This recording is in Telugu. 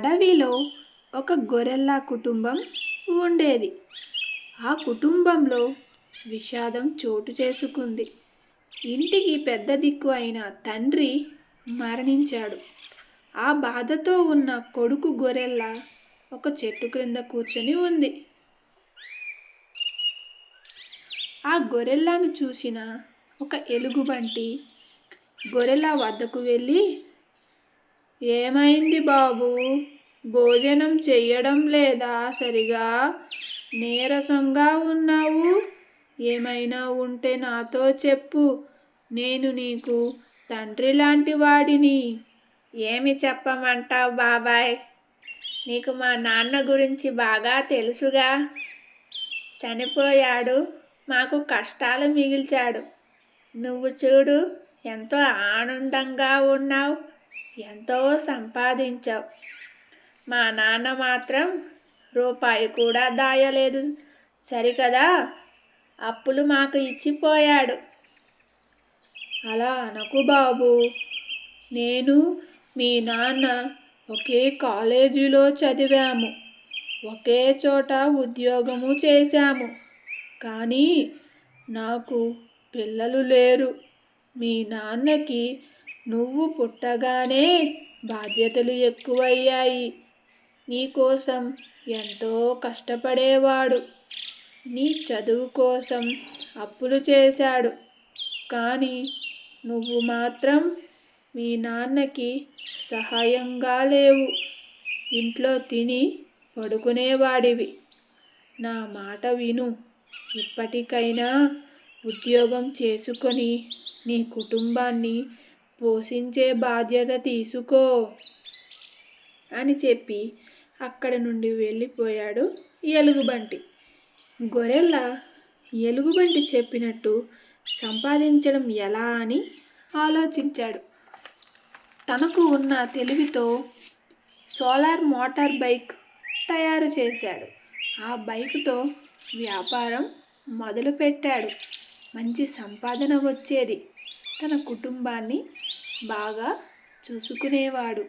అడవిలో ఒక గొరెల్లా కుటుంబం ఉండేది. ఆ కుటుంబంలో విషాదం చోటు చేసుకుంది. ఇంటికి పెద్ద దిక్కు అయిన తండ్రి మరణించాడు. ఆ బాధతో ఉన్న కొడుకు గొరెల్ల ఒక చెట్టు క్రింద కూర్చొని ఉంది. ఆ గొరెల్లాను చూసిన ఒక ఎలుగుబంటి గొరెల వద్దకు వెళ్ళి ఏమైంది బాబు? భోజనం చెయ్యడం లేదా సరిగా? నీరసంగా ఉన్నావు? ఏమైనా ఉంటే నాతో చెప్పు. నేను నీకు తండ్రి లాంటి వాడిని. ఏమి చెప్పమంటావు బాబాయ్? నీకు మా నాన్న గురించి బాగా తెలుసుగా. చనిపోయాడు. మాకు కష్టాలు మిగిల్చాడు. నువ్వు చూడు ఎంతో ఆనందంగా ఉన్నావు. ఎంతో సంపాదించావు. మా నాన్న మాత్రం రూపాయి కూడా దాయలేదు. సరికదా? అప్పులు మాకు ఇచ్చిపోయాడు. అలా అనకు బాబు. నేను మీ నాన్న ఒకే కాలేజీలో చదివాము. ఒకే చోట ఉద్యోగము చేశాము. కానీ నాకు పిల్లలు లేరు. మీ నాన్నకి నువ్వు పుట్టగానే బాధ్యతలు ఎక్కువయ్యాయి. నీకోసం ఎంతో కష్టపడేవాడు. నీ చదువు కోసం అప్పులు చేశాడు. కానీ నువ్వు మాత్రం మీ నాన్నకి సహాయంగా లేవు. ఇంట్లో తిని పడుకునేవాడివి. నా మాట విను. ఇప్పటికైనా ఉద్యోగం చేసుకొని నీ కుటుంబాన్ని పోషించే బాధ్యత తీసుకో అని చెప్పి అక్కడ నుండి వెళ్ళిపోయాడు ఎలుగుబంటి. గొరెల్ల ఎలుగుబంటి చెప్పినట్టు సంపాదించడం ఎలా అని ఆలోచించాడు. తనకు ఉన్న తెలివితో సోలార్ మోటార్ బైక్ తయారు చేశాడు. ఆ బైక్తో వ్యాపారం మొదలుపెట్టాడు. మంచి సంపాదన వచ్చేది. తన కుటుంబాన్ని బాగా చూసుకునేవాడు.